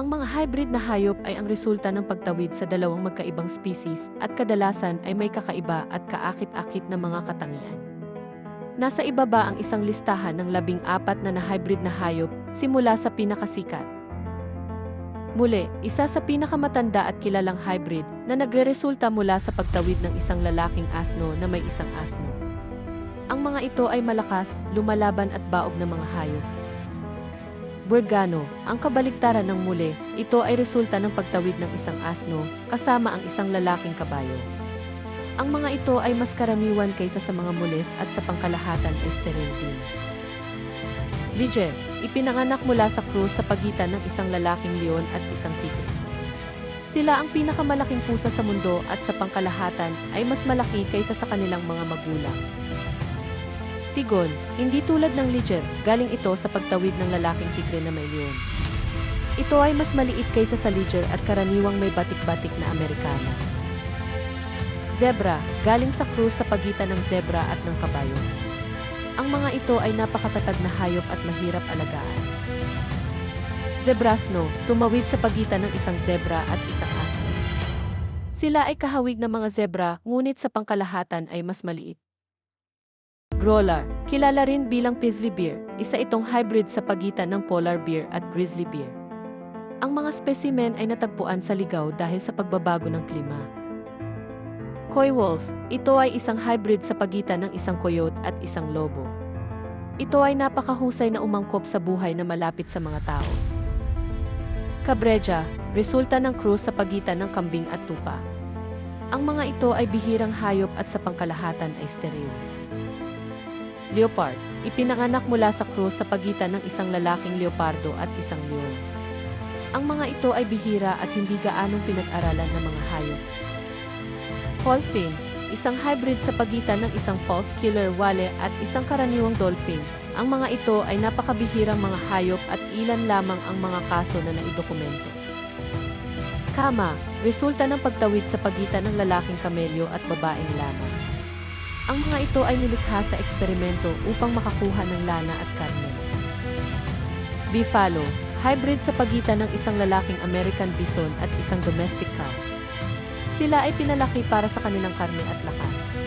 Ang mga hybrid na hayop ay ang resulta ng pagtawid sa dalawang magkaibang species at kadalasan ay may kakaiba at kaakit-akit na mga katangian. Nasa ibaba ang isang listahan ng labing apat na na-hybrid na hayop simula sa pinakasikat. Muli, isa sa pinakamatanda at kilalang hybrid na nagreresulta mula sa pagtawid ng isang lalaking asno na may isang asno. Ang mga ito ay malakas, lumalaban at baog na mga hayop. Bergano, ang kabaligtaran ng muli, ito ay resulta ng pagtawid ng isang asno kasama ang isang lalaking kabayo. Ang mga ito ay mas karaniwan kaysa sa mga mules at sa pangkalahatan ay sterile din. Liger, ipinanganak mula sa krus sa pagitan ng isang lalaking leon at isang tigre. Sila ang pinakamalaking pusa sa mundo at sa pangkalahatan ay mas malaki kaysa sa kanilang mga magulang. Tigon, hindi tulad ng liger, galing ito sa pagtawid ng lalaking tigre na may leon. Ito ay mas maliit kaysa sa liger at karaniwang may batik-batik na Amerikana. Zebra, galing sa krus sa pagitan ng zebra at ng kabayo. Ang mga ito ay napakatatag na hayop at mahirap alagaan. Zebrasno, tumawid sa pagitan ng isang zebra at isang asno. Sila ay kahawig ng mga zebra, ngunit sa pangkalahatan ay mas maliit. Growler, kilala rin bilang Paisley Bear, isa itong hybrid sa pagitan ng Polar Bear at Grizzly Bear. Ang mga specimen ay natagpuan sa ligaw dahil sa pagbabago ng klima. Coy Wolf, ito ay isang hybrid sa pagitan ng isang coyote at isang lobo. Ito ay napakahusay na umangkop sa buhay na malapit sa mga tao. Cabreja, resulta ng cruise sa pagitan ng kambing at tupa. Ang mga ito ay bihirang hayop at sa pangkalahatan ay sterile. Leopard, ipinanganak mula sa cruise sa pagitan ng isang lalaking leopardo at isang leon. Ang mga ito ay bihira at hindi gaanong pinag-aralan ng mga hayop. Dolphin, isang hybrid sa pagitan ng isang false killer whale at isang karaniwang dolphin. Ang mga ito ay napakabihirang mga hayop at ilan lamang ang mga kaso na naidokumento. Kama, resulta ng pagtawid sa pagitan ng lalaking kamelyo at babaeng lama. Ang mga ito ay nilikha sa eksperimento upang makakuha ng lana at karne. Buffalo, hybrid sa pagitan ng isang lalaking American bison at isang domestic cow. Sila ay pinalaki para sa kanilang karne at lakas.